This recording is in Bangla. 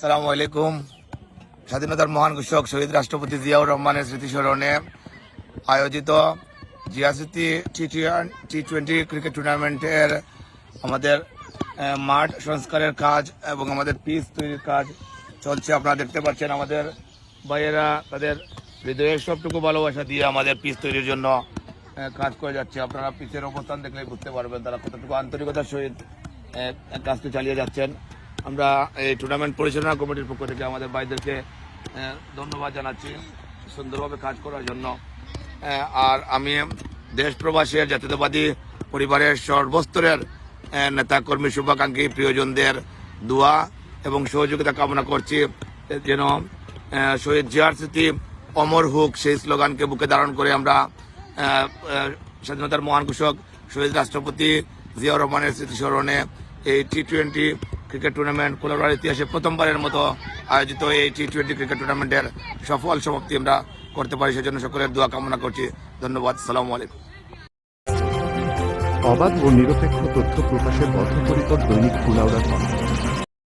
সালামু আলাইকুম। স্বাধীনতার মহান ঘোষক শহীদ রাষ্ট্রপতি জিয়াউর রহমানের স্মৃতিস্মরণে আয়োজিত জিয়া স্মৃতি টি টোয়েন্টি ক্রিকেট টুর্নামেন্টের আমাদের মাঠ সংস্কারের কাজ এবং আমাদের পিচ তৈরির কাজ চলছে। আপনারা দেখতে পাচ্ছেন আমাদের ভাইয়েরা তাদের হৃদয়ের সবটুকু ভালোবাসা দিয়ে আমাদের পিচ তৈরির জন্য কাজ করে যাচ্ছে। আপনারা পিচের অবস্থান দেখলে বুঝতে পারবেন তারা কতটুকু আন্তরিকতার সহিত কাজটি চালিয়ে যাচ্ছেন। আমরা এই টুর্নামেন্ট পরিচালনা কমিটির পক্ষ থেকে আমাদের ভাইদেরকে ধন্যবাদ জানাচ্ছি সুন্দরভাবে কাজ করার জন্য। আর আমি দেশ প্রবাসের জাতীয়তাবাদী পরিবারের সর্বস্তরের আহ, নেতা কর্মী শুভাকাঙ্ক্ষী প্রিয়জনদের দোয়া এবং সহযোগিতা কামনা করছি যেন শহীদ জিয়ার স্মৃতি অমর হোক সেই স্লোগানকে বুকে ধারণ করে আমরা স্বাধীনতার মহান ঘোষক শহীদ রাষ্ট্রপতি জিয়াউর রহমানের স্মৃতিস্মরণে এই টি টোয়েন্টি ক্রিকেট টুর্নামেন্ট কোলার ইতিহাসে প্রথমবারের মতো আয়োজিত এই টি টোয়েন্টি ক্রিকেট টুর্নামেন্টের সফল সমাপ্তি আমরা করতে পারি, সেজন্য সকলের দোয়া কামনা করছি। ধন্যবাদ সালাম আলাইকুম। অবাধ ও নিরপেক্ষ তথ্য প্রকাশের পথপরিকর দৈনিক কুলাউড়া সংবাদ